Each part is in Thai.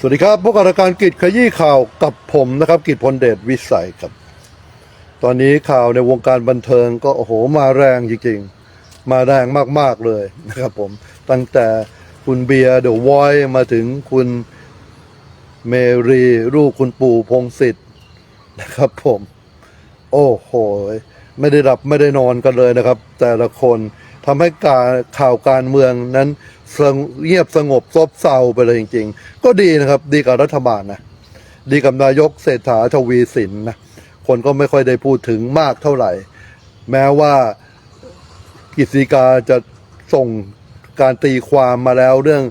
สวัสดีครับพบกับรายการกิจขยี้ข่าวกับผมนะครับกิจพลเดชวิสัยครับ ตอนนี้ข่าวในวงการบันเทิงก็โอ้โหมาแรงจริงๆ มาแรงมากๆเลยนะครับผมตั้งแต่คุณเบียร์เดอะวอยมาถึงคุณเมรีลูกคุณปู่พงศิษฐ์นะครับผม โอ้โห ไม่ได้หลับไม่ได้นอนกันเลยนะครับ แต่ละคนทำให้การข่าวการเมืองนั้น เงียบสงบซบเซาไปเลยจริง ๆ ก็ดีนะครับ ดีกับรัฐบาลนะ ดีกับนายกเศรษฐาทวีสินนะ คนก็ไม่ค่อยได้พูดถึงมากเท่าไหร่ แม้ว่ากิจกาจะส่งการตีความมาแล้วเรื่อง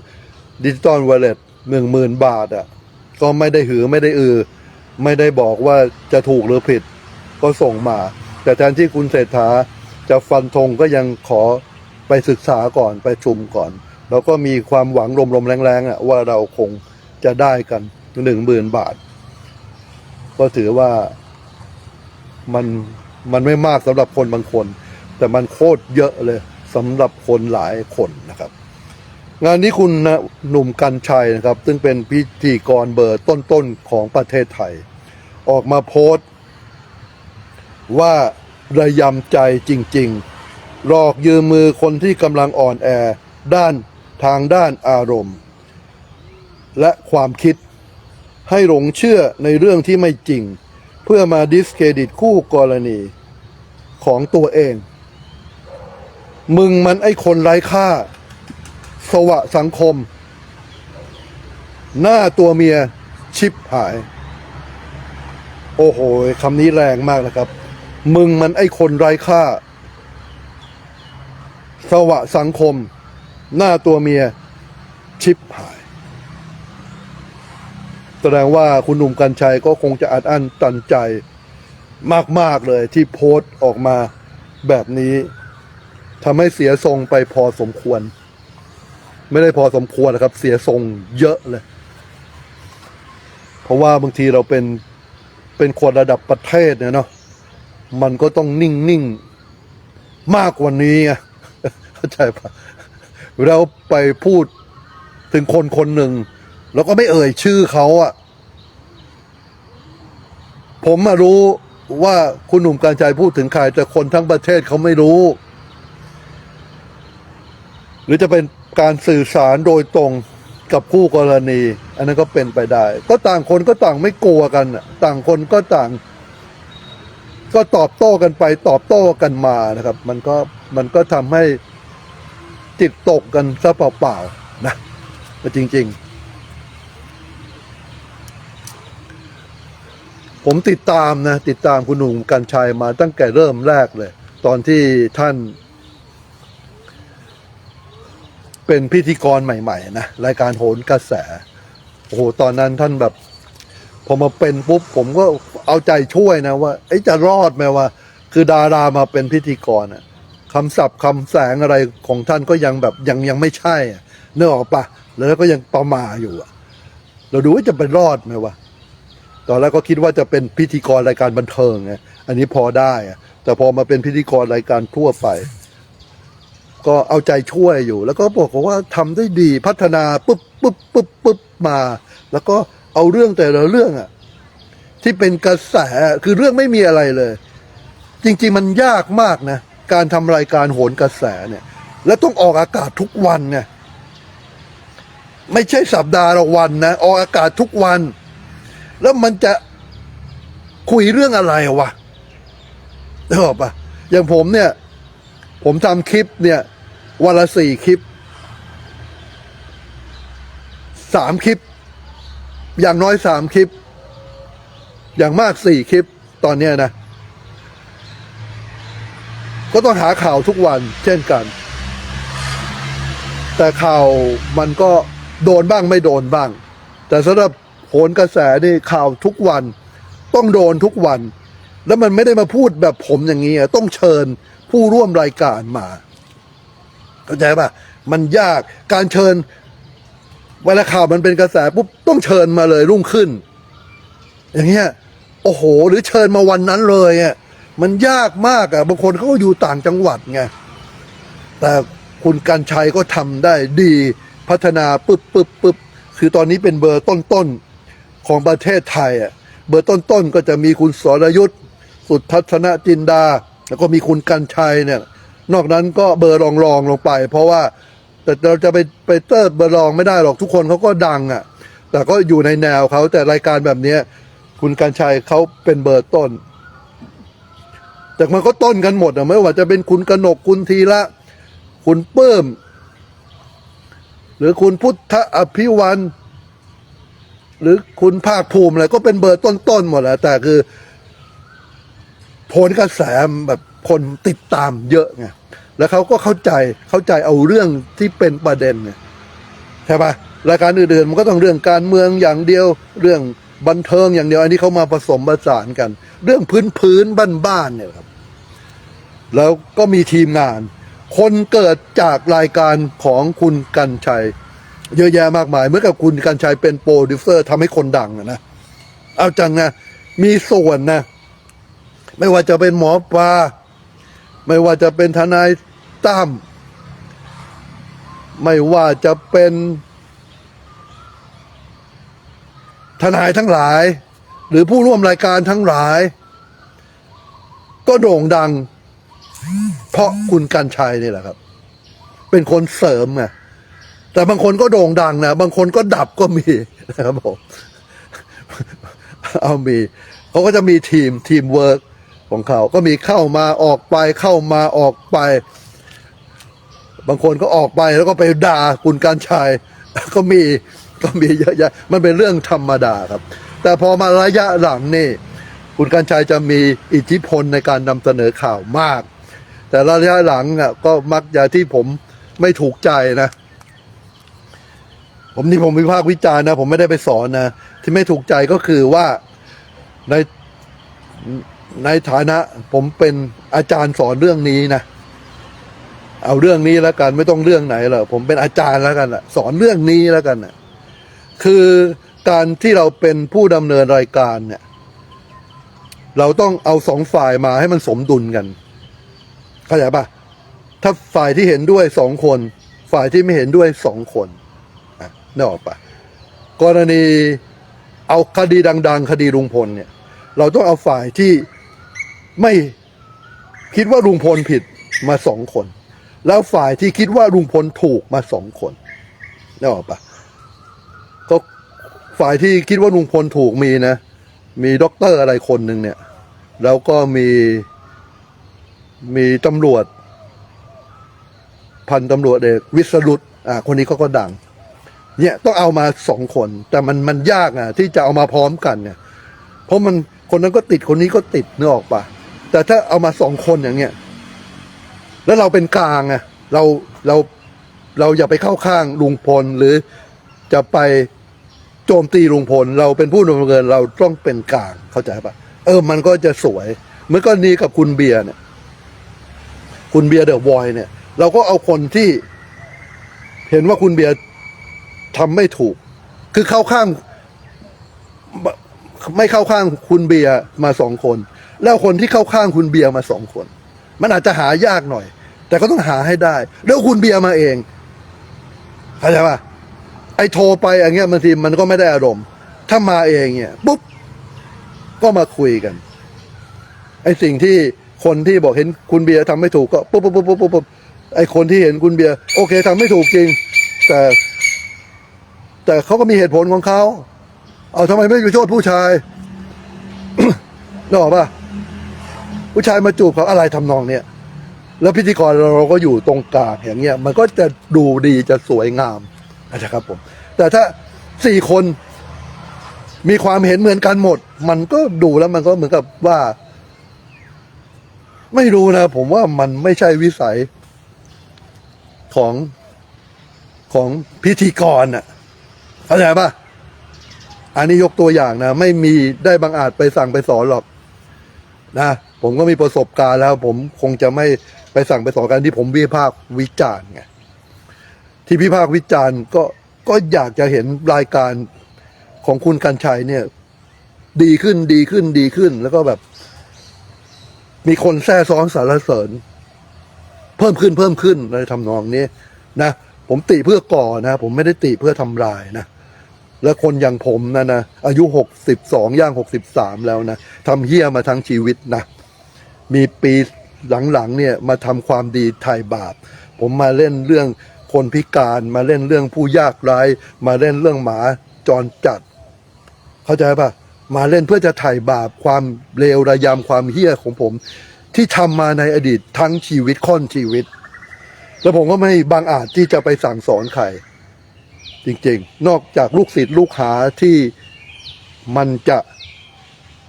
ดิจิตอลวอลเล็ตหนึ่งหมื่นบาทอะ ก็ไม่ได้หือไม่ได้อือ ไม่ได้บอกว่าจะถูกหรือผิด ก็ส่งมา แต่แทนที่คุณเศรษฐาจะฟันธงก็ยังขอไปศึกษาก่อนไปชุมก่อน แล้วก็มีความหวังลมๆแรงๆอะว่าเราคงจะได้กันหนึ่งหมื่นบาท ก็ถือว่ามันมันไม่มากสำหรับคนบางคน แต่มันโคตรเยอะเลยสำหรับคนหลายคนนะครับ งานนี้คุณนะหนุ่มกัญชัยนะครับ ซึ่งเป็นพิธีกรเบอร์ต้นๆของประเทศไทย ออกมาโพสต์ ว่าระยำใจจริง ๆ หลอกยืมมือคนที่กำลังอ่อนแอด้าน ทางด้านอารมณ์ และความคิดให้หลงเชื่อในเรื่องที่ไม่จริง เพื่อมาดิสเครดิตคู่กรณีของตัวเอง มึงมันไอ้คนไร้ค่า สวะสังคม หน้าตัวเมียชิบหาย โอ้โหคำนี้แรงมากนะครับ มึงมันไอ้คนไร้ค่า สวะสังคม หน้าตัวเมียชิบหาย แสดงว่าคุณหนุ่มกัญชัยก็คงจะอัดอั้นตันใจมาก ๆ เลยที่โพสต์ออกมาแบบนี้ทำให้เสียทรงไปพอสมควร ไม่ได้พอสมควรนะครับ เสียทรงเยอะเลย เพราะว่าบางทีเราเป็นเป็นคนระดับประเทศเนี่ยเนาะมันก็ต้องนิ่งนิ่งๆมากกว่านี้ไงเข้าใจปะ เราไปพูดถึงคนคนหนึ่ง แล้วก็ไม่เอ่ยชื่อเขาอะผมมารู้ว่าคุณหนุ่มการชัยพูดถึงใครแต่คนทั้งประเทศเขาไม่รู้ หรือจะเป็นการสื่อสารโดยตรงกับคู่กรณี อันนั้นก็เป็นไปได้ ก็ต่างคนก็ต่างไม่กลัวกัน ต่างคนก็ต่าง ก็ตอบโต้กันไป ตอบโต้กันมานะครับ มันก็มันก็ทำให้ จิตตกกันซะเปล่าๆนะแต่จริง ๆ ผมติดตามนะ ติดตามคุณหนุ่มกัญชัยมาตั้งแต่เริ่มแรกเลย ตอนที่ท่าน เป็นพิธีกรใหม่ ๆ นะ รายการโหนกระแส โอ้โห ตอนนั้นท่านแบบ พอมาเป็นปุ๊บ ผมก็เอาใจช่วยนะว่าไอ้จะรอดไหมว่า คือดารามาเป็นพิธีกรอะ คำศัพท์คำแสงอะไรของท่านก็ยังแบบยังยังไม่ใช่เนื้อออกปะแล้วก็ยังประมาอยู่อะเราดูว่าจะเป็นรอดไหมวะตอนแรกก็คิดว่าจะเป็นพิธีกรรายการบันเทิงไงอันนี้พอได้แต่พอมาเป็นพิธีกรรายการทั่วไป ก็เอาใจช่วยอยู่ แล้วก็บอกว่าทำได้ดีพัฒนาปุ๊บปุ๊บปุ๊บปุ๊บมา แล้วก็เอาเรื่องแต่ละเรื่องอะที่เป็นกระแสคือเรื่องไม่มีอะไรเลย จริง ๆ มันยากมากนะ การทำรายการโหนกระแสเนี่ย แล้วต้องออกอากาศทุกวันไงไม่ใช่สัปดาห์ละวันนะ ออกอากาศทุกวัน แล้วมันจะคุยเรื่องอะไรวะนึกออกปะอย่างผมเนี่ย ผมทำคลิปเนี่ยวันละสี่คลิปสามคลิป อย่างน้อยสามคลิป อย่างมากสี่คลิปตอนเนี้ยนะ ก็ต้องหาข่าวทุกวันเช่นกัน แต่ข่าวมันก็โดนบ้างไม่โดนบ้าง แต่สำหรับโหนกระแสนี่ข่าวทุกวัน ต้องโดนทุกวัน แล้วมันไม่ได้มาพูดแบบผมอย่างนี้ต้องเชิญผู้ร่วมรายการมาเข้าใจป่ะมันยากการเชิญเวลาข่าวมันเป็นกระแสปุ๊บต้องเชิญมาเลยรุ่งขึ้น อย่างเงี้ยโอ้โห หรือเชิญมาวันนั้นเลยอะ มันยากมากอะบางคนเขาก็อยู่ต่างจังหวัดไงแต่คุณกันชัยก็ทำได้ดีพัฒนาปึ๊บปึ๊บปึ๊บคือตอนนี้เป็นเบอร์ต้นๆของประเทศไทยอะเบอร์ต้นๆก็จะมีคุณสรยุทธ์สุทัศนจินดา แล้วก็มีคุณกันชัยเนี่ย นอกนั้นก็เบอร์รองๆลงไป เพราะว่าแต่เราจะไปไปเติร์เบอร์รองไม่ได้หรอกทุกคนเขาก็ดังอะแต่ก็อยู่ในแนวเขาแต่รายการแบบนี้คุณกันชัยเขาเป็นเบอร์ต้น แต่มันก็ต้นกันหมดอะไม่ว่าจะเป็นคุณกนกคุณทีละคุณเปิ้มหรือคุณพุทธอภิวันหรือคุณภาคภูมิอะไรก็เป็นเบอร์ต้นๆหมดแหละแต่คือผลกระแสแบบคนติดตามเยอะไงแล้วเขาก็เข้าใจเข้าใจเอาเรื่องที่เป็นประเด็นไงใช่ปะรายการอื่นๆมันก็ต้องเรื่องการเมืองอย่างเดียวเรื่อง บันเทิงอย่างเดียวอันนี้เขามาผสมผสานกัน เรื่องพื้นพื้นๆบ้านๆเนี่ยครับ แล้วก็มีทีมงาน คนเกิดจากรายการของคุณกันชัย เยอะแยะมากมายเมื่อกับคุณกันชัยเป็นโปรดิวเซอร์ทำให้คนดังอะนะเอาจังนะ มีส่วนนะ ไม่ว่าจะเป็นหมอปลาไม่ว่าจะเป็นทนายตั้มไม่ว่าจะเป็น ทนายทั้งหลาย หรือผู้ร่วมรายการทั้งหลาย ก็โด่งดัง เพราะคุณกันชัยนี่แหละครับ เป็นคนเสริมไงแต่บางคนก็โด่งดังนะบางคนก็ดับก็มีนะครับผมเอามีเขาก็จะมีทีมทีมเวิร์กของเขา ก็มีเข้ามาออกไปเข้ามาออกไป บางคนก็ออกไปแล้วก็ไปด่าคุณการชัยก็มี ก็มีเยอะแยะมันเป็นเรื่องธรรมดาครับ แต่พอมาระยะหลังนี่คุณการชัยจะมีอิทธิพลในการนำเสนอข่าวมาก แต่ระยะหลังอะก็มักจะที่ผมไม่ถูกใจนะ ผมนี่ผมวิพากษ์วิจารณ์นะ ผมไม่ได้ไปสอนนะ ที่ไม่ถูกใจก็คือว่าในในฐานะ ผมเป็นอาจารย์สอนเรื่องนี้นะเอาเรื่องนี้แล้วกันไม่ต้องเรื่องไหนหรอกผมเป็นอาจารย์แล้วกันสอนเรื่องนี้แล้วกันอะ คือการที่เราเป็นผู้ดำเนินรายการเนี่ย เราต้องเอาสองฝ่ายมาให้มันสมดุลกันเข้าใจปะถ้าฝ่ายที่เห็นด้วยสองคน ฝ่ายที่ไม่เห็นด้วยสองคนอะนึกออกปะกรณีเอาคดีดัง ๆ คดีลุงพลเนี่ย เราต้องเอาฝ่ายที่ไม่คิดว่าลุงพลผิดมาสองคน แล้วฝ่ายที่คิดว่าลุงพลถูกมาสองคนนึกออกปะ ฝ่ายที่คิดว่าลุงพลถูกมีนะ มีด็อกเตอร์อะไรคนหนึ่งเนี่ย แล้วก็มีมีตำรวจ พันตำรวจเอกวิสรุตอ่าคนนี้เขาก็ดัง เนี่ยต้องเอามาสองคน แต่มันมันยากอะ ที่จะเอามาพร้อมกันเนี่ย เพราะมันคนนั้นก็ติดคนนี้ก็ติดเนึกออกปะแต่ถ้าเอามาสองคนอย่างเงี้ยแล้วเราเป็นกลางอะเราเราเราอย่าไปเข้าข้างลุงพลหรือจะไป โจมตีลุงพล เราเป็นผู้ดำเนินเราต้องเป็นกลางเข้าใจปะเออ มันก็จะสวยเหมื่อนกรณีกับคุณเบียร์เนี่ย คุณเบียร์เดอะวอยเนี่ย เราก็เอาคนที่เห็นว่าคุณเบียร์ทำไม่ถูก คือเข้าข้างไม่เข้าข้างคุณเบียร์มาสองคน แล้วคนที่เข้าข้างคุณเบียร์มาสองคน มันอาจจะหายากหน่อย แต่ก็ต้องหาให้ได้ แล้วคุณเบียร์มาเองเข้าใจป่ะ ไอ้โทรไปอย่างเงี้ยบางทีมันก็ไม่ได้อารมณ์ ถ้ามาเองเนี่ยปุ๊บก็มาคุยกัน ไอ้สิ่งที่คนที่บอกเห็นคุณเบียร์ทำไม่ถูกก็ปุ๊บปุ๊บปุ๊บปุ๊บปุ๊บไอ้คนที่เห็นคุณเบียร์โอเคทำไม่ถูกจริง แต่ แต่เขาก็มีเหตุผลของเขาเอาทำไมไม่ไปโทษผู้ชายนึกออกป่ะผู้ชายมาจูบเขาอะไรทำนองเนี้ยแล้วพิธีกรเราก็อยู่ตรงกลางอย่างเงี้ย มันก็จะดูดีจะสวยงาม นะครับผม แต่ถ้าสี่คนมีความเห็นเหมือนกันหมด มันก็ดูแล้วมันก็เหมือนกับว่า ไม่รู้นะ ผมว่ามันไม่ใช่วิสัยของของพิธีกรอะเข้าใจป่ะอันนี้ยกตัวอย่างนะ ไม่มีได้บางอาจไปสั่งไปสอนหรอก นะผมก็มีประสบการณ์แล้ว ผมคงจะไม่ไปสั่งไปสอนกันที่ผมวิพากษ์วิจารณ์ไง ที่พิพากษ์วิจารณ์ก็ก็อยากจะเห็นรายการของคุณกันชัยเนี่ย ดีขึ้นดีขึ้นดีขึ้น แล้วก็แบบ มีคนแท้ซ้อนสารเสริญ เพิ่มขึ้นเพิ่มขึ้นในทำนองนี้นะผมติเพื่อก่อนะ ผมไม่ได้ติเพื่อทำลายนะและคนอย่างผมนะนะอายุหกสิบสองย่างหกสิบสามแล้วนะทำเฮี้ยมาทั้งชีวิตนะมีปีหลังๆเนี่ยมาทำความดีไถ่บาป ผมมาเล่นเรื่อง คนพิการมาเล่นเรื่องผู้ยากไร้มาเล่นเรื่องหมาจรจัด เข้าใจปะมาเล่นเพื่อจะไถ่บาปความเลวระยำความเฮี้ยของผม ที่ทำมาในอดีตทั้งชีวิตค่อนชีวิต แล้วผมก็ไม่บางอาจที่จะไปสั่งสอนใครจริงๆ นอกจากลูกศิษย์ลูกหาที่มันจะ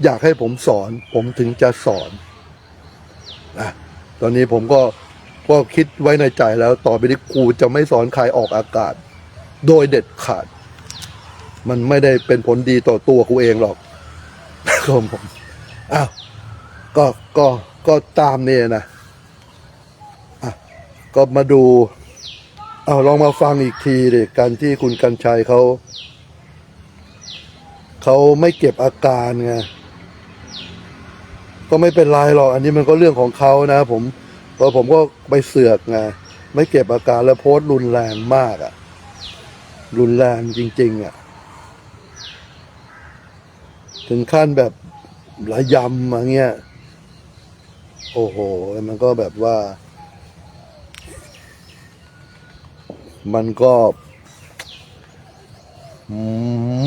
อยากให้ผมสอน ผมถึงจะสอนอะตอนนี้ผมก็ ก็คิดไว้ในใจแล้วต่อไปนี้กูจะไม่สอนใครออกอากาศ โดยเด็ดขาด มันไม่ได้เป็นผลดีต่อตัวกูเองหรอกครับผมอ้าวก็ก็ก็ตามเนี่ยนะอะก็มาดูเอาลองมาฟังอีกทีเดิการที่คุณกัญชัยเขาเขาไม่เก็บอาการไงก็ไม่เป็นไรหรอก อันนี้มันก็เรื่องของเขานะ ผม พราะผมก็ไปเสือกไงไม่เก็บอาการแล้วโพสต์รุนแรงมากอะ่ะ รุนแรงจริง ๆอะ ถึงขั้นแบบระยำอย่าเงี้ย โอ้โห มันก็แบบว่า มันก็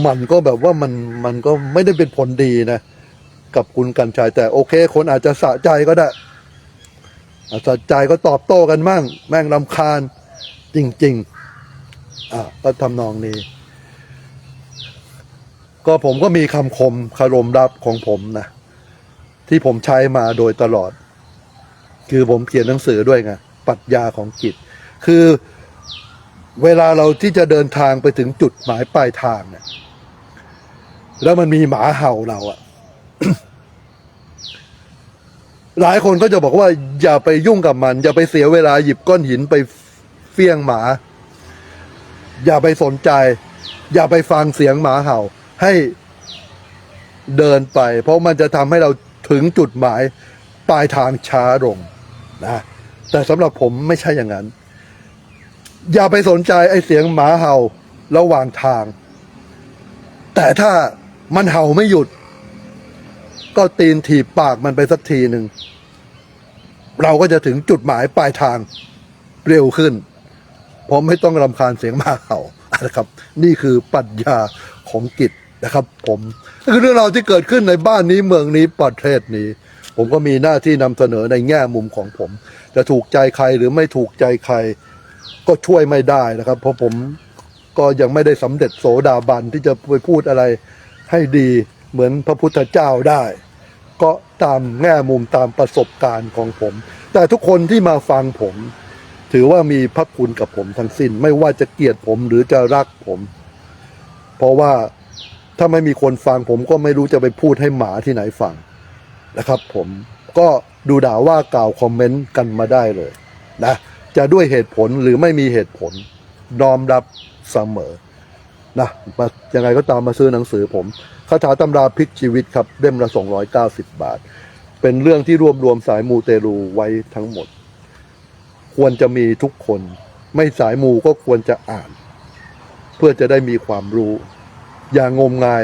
มันก็แบบว่ามันมันก็ไม่ได้เป็นผลดีนะ กับคุณกัญชัยแต่โอเค คนอาจจะสะใจก็ได้ สะใจก็ตอบโต้กันมั่ง แม่งรำคาญจริง ๆอะก็ทำนองนี้ ก็ผมก็มีคำคมคารมรับของผมนะที่ผมใช้มาโดยตลอด คือผมเขียนหนังสือด้วยไงปรัชญาของจิต คือเวลาเราที่จะเดินทางไปถึงจุดหมายปลายทางเนี่ยแล้วมันมีหมาเห่าเราอะ หลายคนก็จะบอกว่าอย่าไปยุ่งกับมัน อย่าไปเสียเวลาหยิบก้อนหินไปเฟี้ยงหมา อย่าไปสนใจ อย่าไปฟังเสียงหมาเห่า ให้เดินไป เพราะมันจะทำให้เราถึงจุดหมาย ปลายทางช้าลงนะแต่สำหรับผมไม่ใช่อย่างนั้น อย่าไปสนใจไอ้เสียงหมาเห่าระหว่างทาง แต่ถ้ามันเห่าไม่หยุด ก็ตีนถีบปากมันไปสักทีหนึ่ง เราก็จะถึงจุดหมายปลายทางเร็วขึ้น เพราะไม่ต้องรำคาญเสียงหมาเห่านะครับ นี่คือปรัชญาของกิจนะครับ ผมนี่คือเรื่องราวที่เกิดขึ้นในบ้านนี้เมืองนี้ประเทศนี้ ผมก็มีหน้าที่นำเสนอในแง่มุมของผม จะถูกใจใครหรือไม่ถูกใจใคร ก็ช่วยไม่ได้นะครับ เพราะผมก็ยังไม่ได้สำเร็จโสดาบันที่จะไปพูดอะไรให้ดี เหมือนพระพุทธเจ้าได้ ก็ตามแง่มุมตามประสบการณ์ของผม แต่ทุกคนที่มาฟังผม ถือว่ามีพระคุณกับผมทั้งสิ้น ไม่ว่าจะเกลียดผมหรือจะรักผม เพราะว่าถ้าไม่มีคนฟังผมก็ไม่รู้จะไปพูดให้หมาที่ไหนฟังนะครับ ผมก็ดูด่าว่ากล่าวคอมเมนต์กันมาได้เลยนะจะด้วยเหตุผลหรือไม่มีเหตุผลนอมรับเสมอนะมายังไงก็ตามมาซื้อหนังสือผม คาถาตำราพลิกชีวิตครับเล่มละ 290 บาท เป็นเรื่องที่รวบรวมสายมูเตลูไว้ทั้งหมด ควรจะมีทุกคน ไม่สายมูก็ควรจะอ่าน เพื่อจะได้มีความรู้ อย่างงมงาย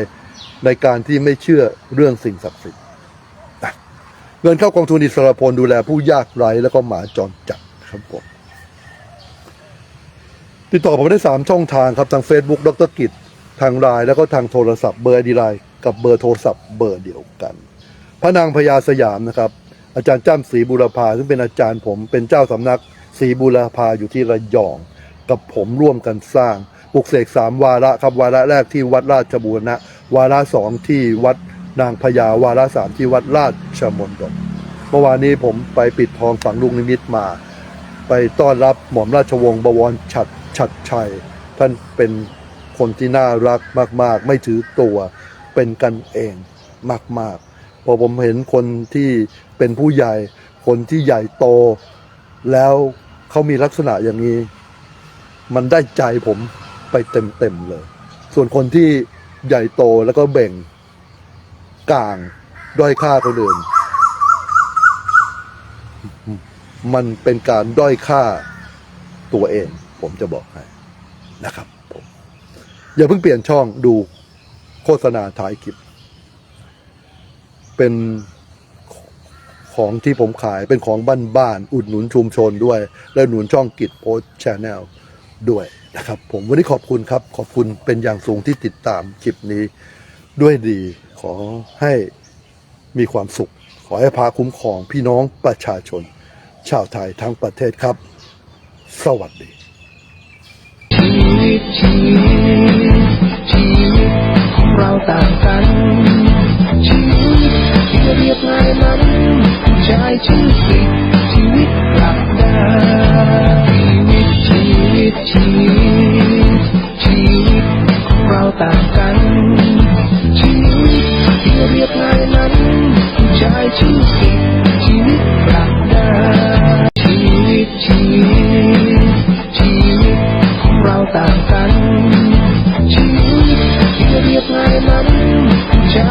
ในการที่ไม่เชื่อเรื่องสิ่งศักดิ์สิทธิ์เงินเข้ากองทุนอิสรพลดูแลผู้ยากไร้แล้วก็หมาจรจัดครับผมติดต่อผมได้ 3 ช่องทางครับ ทาง Facebook ดรกิจ ทางไลน์แล้วก็ทางโทรศัพท์เบอร์ดีไลน์กับเบอร์โทรศัพท์เบอร์เดียวกัน พระนางพญาสยามนะครับ อาจารย์จ้ำศรีบุรพาซึ่งเป็นอาจารย์ผมเป็นเจ้าสำนักศรีบุรพาอยู่ที่ระยอง กับผมร่วมกันสร้างปลุกเสกสามวาระครับวาระแรกที่วัดราชบูรณะ วาระสองที่วัดนางพญาวาระสามที่วัดราชมณฑลเมื่อวานนี้ผมไปปิดทองฝังลูกนิมิตมา ไปต้อนรับหม่อมราชวงศ์บวรฉัดฉัดชัย ท่านเป็น คนที่น่ารักมาก ๆ ไม่ถือตัวเป็นกันเองมาก ๆ พอผมเห็นคนที่เป็นผู้ใหญ่ คนที่ใหญ่โต แล้วเขามีลักษณะอย่างนี้ มันได้ใจผมไปเต็ม ๆ เลย ส่วนคนที่ใหญ่โตแล้วก็เบ่งกลางด้อยค่าคนอื่น มันเป็นการด้อยค่าตัวเอง ผมจะบอกให้นะครับ อย่าเพิ่งเปลี่ยนช่องดูโฆษณาท้ายคลิป เป็นของที่ผมขายเป็นของบ้านๆอุดหนุนชุมชนด้วย และหนุนช่องกิจโพสชแนลด้วยนะครับผมวันนี้ขอบคุณครับ ขอบคุณเป็นอย่างสูงที่ติดตามคลิปนี้ด้วยดีขอให้มีความสุข ขอให้พาคุ้มครองพี่น้องประชาชน ชาวไทยทั้งประเทศครับ สวัสดี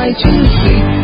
ผู้ชา